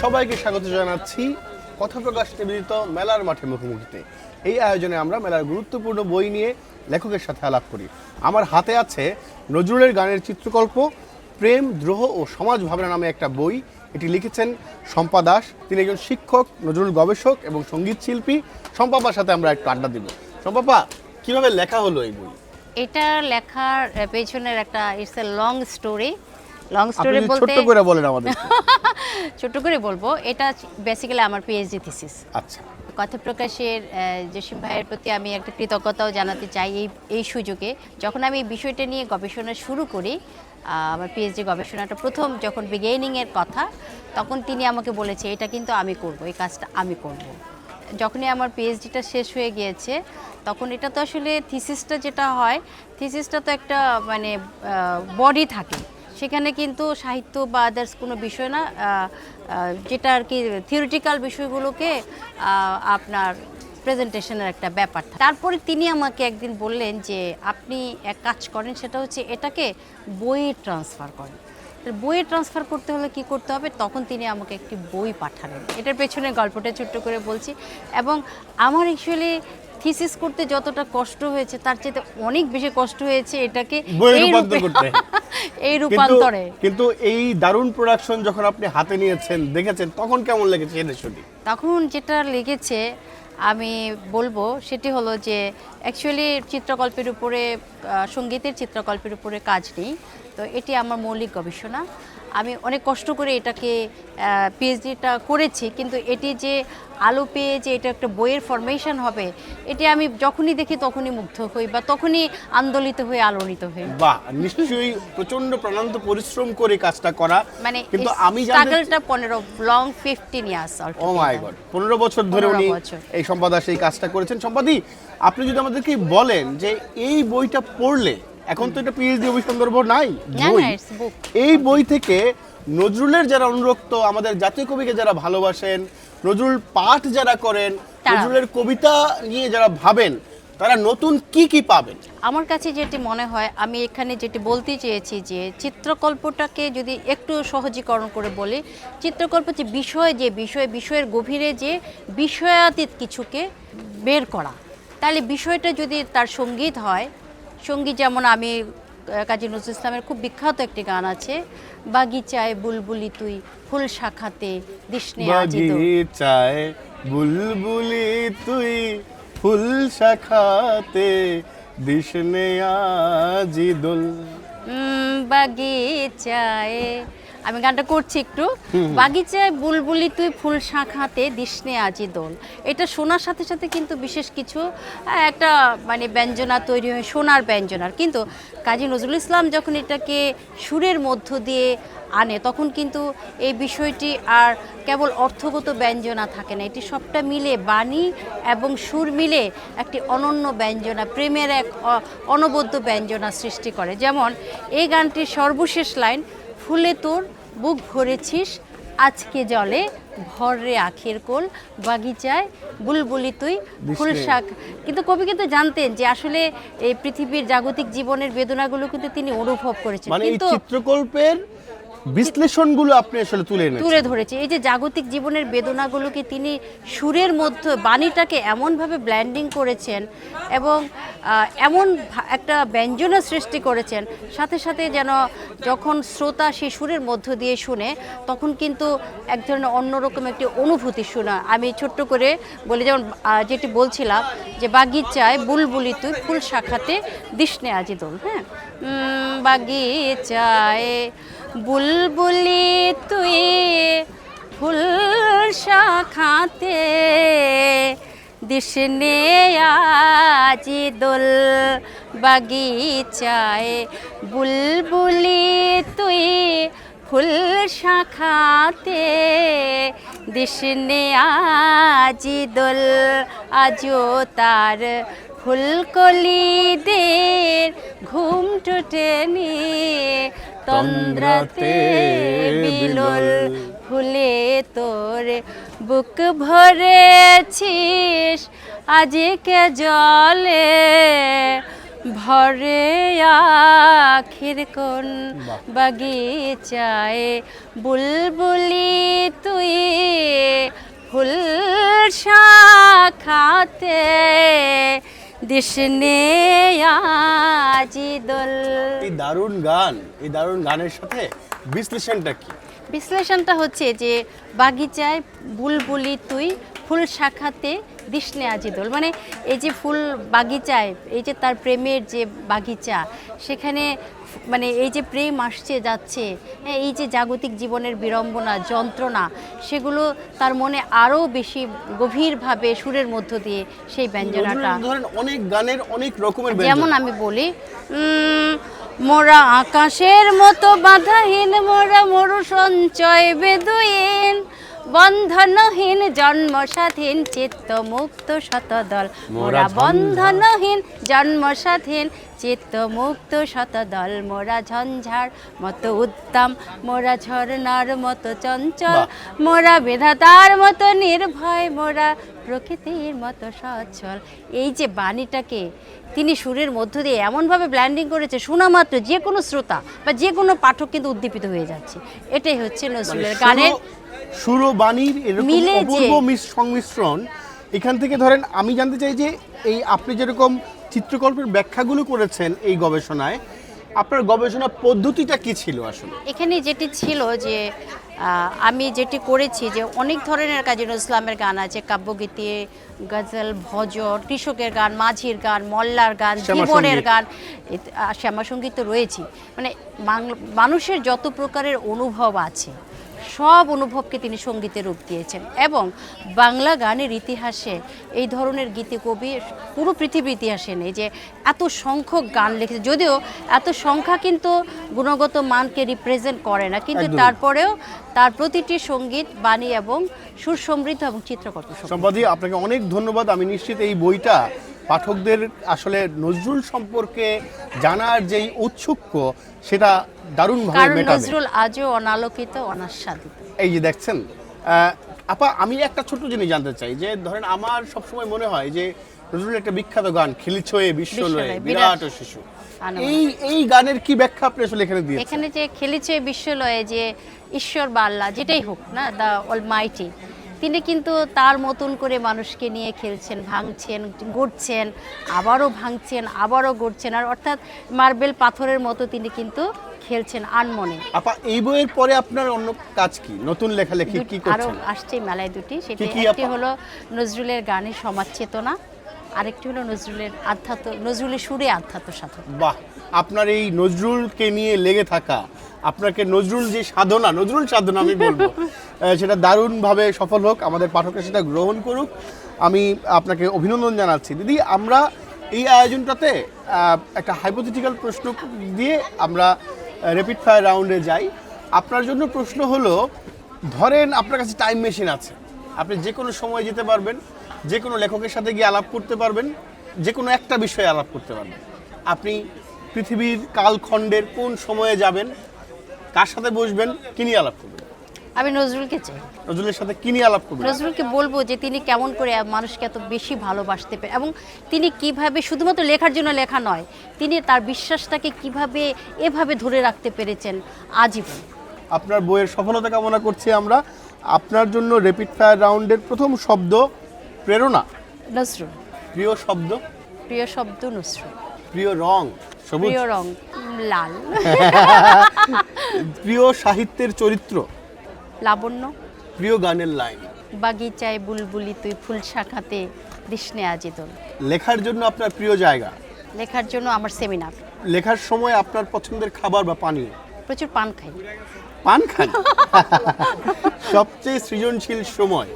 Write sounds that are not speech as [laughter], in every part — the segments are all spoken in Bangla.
সবাইকে স্বাগত জানাচ্ছি কথা প্রকাশ নিবেদিত মেলার মাঠে মুখোমুখিতে। এই আয়োজনে আমরা মেলার গুরুত্বপূর্ণ বই নিয়ে লেখকের সাথে আলাপ করি। আমার হাতে আছে নজরুলের গানের চিত্রকল্প, প্রেম, দ্রোহ ও সমাজ ভাবনা নামে একটা বই। এটি লিখেছেন শম্পা দাস। তিনি একজন শিক্ষক নজরুল গবেষক এবং সংগীত শিল্পী। শম্পাপার সাথে আমরা একটু আড্ডা দিব। শম্পাপা কীভাবে লেখা হলো এই বই? এটা লেখার পেছনের একটা it's a long story long story বলতে ছোট্ট করে বলেন আমাদের [laughs] ছোট্ট করে বলব এটা বেসিক্যালি আমার পিএইচডি থিসিস আচ্ছা। কথা প্রকাশের জসিম ভাইয়ের প্রতি আমি একটা কৃতজ্ঞতাও জানাতে চাই এই এই সুযোগে। যখন আমি এই বিষয়টা নিয়ে গবেষণা শুরু করি আমার পিএইচডি গবেষণাটা প্রথম যখন বিগেনিংয়ের কথা, তখন তিনি আমাকে বলেছে, এটা কিন্তু আমি করব, এই কাজটা আমি করব। যখনই আমার পিএইচডিটা শেষ হয়ে গিয়েছে, তখন এটা তো আসলে থিসিসটা যেটা হয় থিসিসটা তো একটা মানে বডি থাকে। সেখানে কিন্তু সাহিত্য বা আদার্স কোনো বিষয় না যেটা আর কি থিওরিটিক্যাল বিষয়গুলোকে আপনার প্রেজেন্টেশনের একটা ব্যাপার তারপরে তিনি আমাকে একদিন বললেন যে আপনি এক কাজ করেন সেটা হচ্ছে এটাকে বইয়ে ট্রান্সফার করেন। বইয়ে ট্রান্সফার করতে হলে কি করতে হবে? তখন তিনি আমাকে একটি বই পাঠালেন। এটার পেছনে গল্পটা ছোট্ট করে বলছি। এবং আমার অ্যাকচুয়ালি থিসিস করতে যতটা কষ্ট হয়েছে তার চেয়ে অনেক বেশি কষ্ট হয়েছে এটাকে এই [laughs] রূপান্তরে কিন্তু এই দারুণ প্রোডাকশন যখন আপনি হাতে নিয়েছেন দেখেছেন তখন কেমন লেগেছে তখন যেটা লেগেছে আমি বলব সেটি হলো যে অ্যাকচুয়ালি চিত্রকল্পের উপরে সঙ্গীতের চিত্রকল্পের উপরে কাজ নেই। তো এটি আমার মৌলিক গবেষণা। আমি অনেক কষ্ট করে এটাকে পিএইচডিটা করেছি কিন্তু এটি যে আলো পেয়ে যে এটা একটা বইয়ের ফরমেশন হবে এটি আমি যখনই দেখি তখনই মুগ্ধ হই বা তখনই আন্দোলিত হয়ে আলোড়িত হই। বাহ নিশ্চয়ই প্রচণ্ড প্রাণান্ত পরিশ্রম করে কাজটা করা মানে কিন্তু আমি স্ট্রাগলটা পনেরো long fifteen years oh my god পনেরো বছর ধরে 15 উনি এই সম্পাদা সেই কাজটা করেছেন। সম্পাদি আপনি যদি আমাদেরকে বলেন যে এই বইটা পড়লে এখন তো এটা পিএইচডি অভিসন্দর্ভ নাই না, বই. এই বই থেকে নজরুলের যারা অনুরক্ত আমাদের জাতীয় কবিকে যারা ভালোবাসেন নজরুল পাঠ যারা করেন নজরুলের কবিতা নিয়ে যারা ভাবেন তারা নতুন কি কি পাবেন? আমার কাছে যেটি মনে হয় আমি এখানে যেটি বলতে চেয়েছি যে চিত্রকল্পটাকে যদি একটু সহজীকরণ করে বলি চিত্রকল্প যে বিষয় যে বিষয় বিষয়ের গভীরে যে বিষয়াতীত কিছুকে বের করা। তাহলে বিষয়টা যদি তার সংগীত হয় সংগীত যেমন আমি কাজী নজরুল ইসলামের খুব বিখ্যাত একটি গান আছে বাগিচায় বুলবুলি তুই ফুল শাখাতে দৃষ্ণে বাগিচায় বুলবুলি তুই ফুল শাখাতে দৃষ্ণে আজি দোল। বাগি বাগিচায় আমি গানটা করছি একটু। বাগিচায় বুলবুলি তুই ফুল শাখাতে দিসনে আজি দোল। এটা শোনার সাথে সাথে কিন্তু বিশেষ কিছু একটা মানে ব্যঞ্জনা তৈরি হয় সোনার ব্যঞ্জনার। কিন্তু কাজী নজরুল ইসলাম যখন এটাকে সুরের মধ্য দিয়ে আনে তখন কিন্তু এই বিষয়টি আর কেবল অর্থগত ব্যঞ্জনা থাকে না। এটি সবটা মিলে বাণী এবং সুর মিলে একটি অনন্য ব্যঞ্জনা প্রেমের এক অনবদ্য ব্যঞ্জনা সৃষ্টি করে। যেমন এই গানটির সর্বশেষ লাইন ফুলে তোর বুক ভরেছিস। আজকে জলে ভররে আখের কোল বাগিচায় বুলবুলি তুই ফুল শাক। কিন্তু কবি কিন্তু জানতেন যে আসলে এই পৃথিবীর জাগতিক জীবনের বেদনাগুলো কিন্তু তিনি অনুভব করেছেন। মানে কিন্তু চিত্রকল্পের বিশ্লেষণগুলো আপনি আসলে তুলে তুলে ধরেছে। এই যে জাগতিক জীবনের বেদনাগুলোকে তিনি সুরের মধ্যে, বাণীটাকে এমনভাবে ব্ল্যান্ডিং করেছেন এবং এমন একটা ব্যঞ্জনা সৃষ্টি করেছেন। সাথে সাথে যেন যখন শ্রোতা সেই সুরের মধ্য দিয়ে শুনে, তখন কিন্তু এক ধরনের অন্যরকম একটি অনুভূতি শোনা। আমি ছোট্ট করে বলি, যেমন যেটি বলছিলাম যে, বাগিচায় বুলবুলি তুই ফুল শাখাতে দিসনে আজি দোল হ্যাঁ? বাগিচায় বুলবুলি তুই ফুল শাখাতে দিশনে আজি দোল বাগিচায়। বুলবুলি তুই ফুল শাখাতে দিশনে আজি দোল আজও তার ফুলকলিদের ঘুম টুটে নি তন্দ্রাতে বিলোল ফুলে তোরে বুক ভরেছিস আজকে জলে ভরে আখির কোন বাগিচায় বুলবুলি তুই ফুল শাখাতে দিশনে আজি দল এই দারুণ গান এই দারুণ গানের সাথে বিশ্লেষণটা কি? বিশ্লেষণটা হচ্ছে যে বাগিচায় বুলবুলি তুই ফুল শাখাতে দিশনে আজি দোল মানে এই যে ফুল বাগিচায় এই যে তার প্রেমের যে বাগিচা সেখানে মানে এই যে প্রেম আসছে যাচ্ছে হ্যাঁ, এই যে জাগতিক জীবনের বিড়ম্বনা যন্ত্রণা সেগুলো তার মনে আরও বেশি গভীরভাবে সুরের মধ্য দিয়ে সেই ব্যঞ্জনাটা। অনেক গানের অনেক রকমের যেমন আমি বলি মোরা আকাশের মতো বাধাহীন মোরা মরু সঞ্চয় বেদুইন বন্ধনহীন জন্ম স্বাধীন চিত্ত মুক্ত শতদল। মোরা বন্ধনহীন জন্ম স্বাধীন চিত্ত মুক্ত শতদল। মোরা ঝঞ্ঝার মতো উত্তম মোরা ঝর্ণার মতো চঞ্চল মোরা বিধাতার মতো নির্ভয় মোরা প্রকৃতির মতো সচ্ছল। এই যে বাণীটাকে তিনি সুরের মধ্য দিয়ে এমনভাবে ব্ল্যান্ডিং করেছে শোনা মাত্র যে কোনো শ্রোতা বা যে কোনো পাঠক কিন্তু উদ্দীপিত হয়ে যাচ্ছে। এটাই হচ্ছে নজরুলের গানের সুর বাণীর এরকম অপূর্ব মিশ- সংমিশ্রণ এখান থেকে ধরেন আমি জানতে চাই যে এই আপনি যেরকম চিত্রকল্পের ব্যাখ্যাগুলো করেছেন এই গবেষণায় আপনার গবেষণা পদ্ধতিটা কি ছিল আসলে? এখানে যেটি ছিল যে আমি যেটি করেছি যে অনেক ধরনের কাজী ইসলামের গান আছে কাব্যগীতি গজল ভজন কৃষকের গান মাঝির গান মল্লার গান জীবনের গান শ্যামাসঙ্গীত তো রয়েছে মানে মানুষের যত প্রকারের অনুভব আছে সব অনুভবকে তিনি সঙ্গীতে রূপ দিয়েছেন এবং বাংলা গানের ইতিহাসে এই ধরনের গীতি কবি পুরো পৃথিবীর ইতিহাসে নেই যে এত সংখ্যক গান লিখেছে। যদিও এত সংখ্যা কিন্তু গুণগত মানকে রিপ্রেজেন্ট করে না কিন্তু তারপরেও তার প্রতিটি সংগীত বাণী এবং সুর সমৃদ্ধ এবং চিত্রকল্প সমৃদ্ধ। সম্পাদি আপনাকে অনেক ধন্যবাদ। আমি নিশ্চিত এই বইটা পাঠকদের আসলে নজরুল সম্পর্কে জানার যেই ঔৎসুক্য সেটা দারুণভাবে মেটাবে। নজরুল আজও অনালোকিত অনাস্বাদিত। এই যে দেখছেন আপা আমি একটা ছোট জিনিস জানতে চাই যে ধরেন আমার সবসময় মনে হয় যে নজরুল একটা বিখ্যাত গান খিলিছয়ে বিশ্বলয়ে বিরাট। শিশু। এই এই গানের কি ব্যাখ্যা আপনি আসলে এখানে দিয়েছেন? এখানে যে খেলেছে বিশ্বলয়ে যে ঈশ্বর বা আল্লাহ যেটাই হোক না দ্য অল মাইটি তিনি কিন্তু তার মতন করে মানুষকে নিয়ে খেলছেন ভাঙছেন গড়ছেন আবারও ভাঙছেন আবারও গড়ছেন। আর অর্থাৎ মার্বেল পাথরের মতো তিনি কিন্তু খেলছেন আনমনে। আপা এই বইয়ের পরে আপনার অন্য কাজ কি? নতুন লেখালেখি কি করছেন? আরও আসছে মেলায় দুটি। সেটি একটি হলো নজরুলের গানের সমাজ চেতনা। আরেকটি হলো নজরুলের আধ্যাত্ম নজরুলের সুরে আধ্যাত্ম সাধন বাহ আপনার এই নজরুলকে নিয়ে লেগে থাকা আপনাকে নজরুল যে সাধনা নজরুল সাধনা আমি বলব [laughs] সেটা দারুণভাবে সফল হোক আমাদের পাঠকরা সেটা গ্রহণ করুক। আমি আপনাকে অভিনন্দন জানাচ্ছি। দিদি আমরা এই আয়োজনটাতে একটা হাইপোথেটিক্যাল প্রশ্ন দিয়ে আমরা র্যাপিড ফায়ার রাউন্ডে যাই। আপনার জন্য প্রশ্ন হলো ধরেন আপনার কাছে টাইম মেশিন আছে আপনি যে কোনো সময় যেতে পারবেন। যে কোনো লেখকের সাথে গিয়ে আলাপ করতে পারবেন যে কোনো একটা বিষয়ে আলাপ করতে পারবেন। আপনি পৃথিবীর কালখণ্ডের কোন সময়ে যাবেন কার সাথে বসবেন কি নিয়ে আলাপ করবেন? আমি নজরুলকে চাই। নজরুলের সাথে কি নিয়ে আলাপ করবেন? নজরুলকে বলব যে তিনি কেমন করে মানুষকে এত বেশি ভালোবাসতে পারে এবং তিনি কীভাবে শুধুমাত্র লেখার জন্য লেখা নয় তিনি তার বিশ্বাসটাকে কীভাবে এভাবে ধরে রাখতে পেরেছেন আজীবন। আপনার বইয়ের সফলতা কামনা করছি আমরা। আপনার জন্য র্যাপিড ফায়ার রাউন্ডের প্রথম শব্দ প্রেরণা? নজরুল প্রিয় শব্দ? প্রিয় শব্দ নজরুল প্রিয় রং? সবুজ? প্রিয় রং লাল। [laughs] প্রিয় সাহিত্যের চরিত্র? লাবণ্য। প্রিয় গানের লাইন? বাগিচায় বুলবুলি তুই ফুল শাখাতে দিসনে আজিদল লেখার জন্য আপনার প্রিয় জায়গা? লেখার জন্য আমার সেমিনার। লেখার সময় আপনার পছন্দের খাবার বা পানীয়? প্রচুর পান খাই। পান খান? [laughs] সবচেয়ে সৃজনশীল সময়?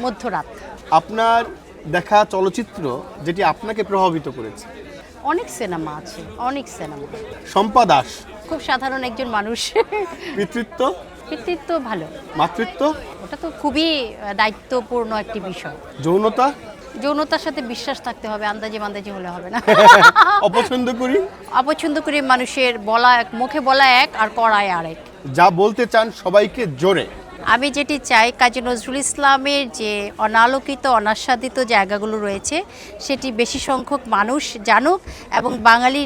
মধ্যরাত। আপনার দেখা চলচ্চিত্র যেটি আপনাকে প্রভাবিত করেছে। অনেক সিনেমা আছে অনেক সিনেমা। শম্পা দাস। খুব সাধারণ একজন মানুষ। পিতৃত্ব? কৃতিত্ব ভালো। মাতৃত্ব? ওটা তো খুবই দায়িত্বপূর্ণ একটি বিষয়। যৌনতা? যৌনতার সাথে বিশ্বাস থাকতে হবে আন্দাজে মান্দাজে হলে হবে না। [laughs] অপছন্দ করি অপছন্দ করে মানুষের বলা এক মুখে বলা এক আর করায় আরেক। যা বলতে চান সবাইকে জোরে। আমি যেটি চাই কাজী নজরুল ইসলামের যে অনালোকিত অনাস্বাদিত জায়গাগুলো রয়েছে সেটি বেশি সংখ্যক মানুষ জানুক এবং বাঙালি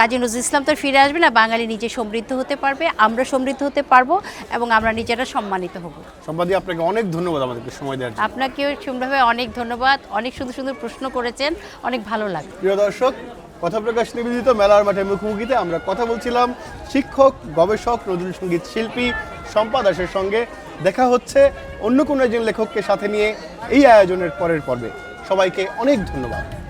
কাজী নজরুল ইসলাম তো ফিরে আসবে না বাঙালি নিজে সমৃদ্ধ হতে পারবে আমরা সমৃদ্ধ হতে পারব এবং আমরা নিজেরা সম্মানিত হব। সম্পাদি আপনাকে অনেক ধন্যবাদ আমাদেরকে সময় দেওয়ার জন্য। আপনাকেও সুন্দরভাবে অনেক ধন্যবাদ অনেক সুন্দর সুন্দর প্রশ্ন করেছেন অনেক ভালো লাগে প্রিয় দর্শক কথা প্রকাশ নিবেদিত মেলার মাঠে মুখোমুখিতে আমরা কথা বলছিলাম শিক্ষক গবেষক নজরুল সংগীত শিল্পী শম্পা দাসের সঙ্গে। দেখা হচ্ছে অন্য কোনো একজন লেখককে সাথে নিয়ে এই আয়োজনের পরের পর্বে। সবাইকে অনেক ধন্যবাদ।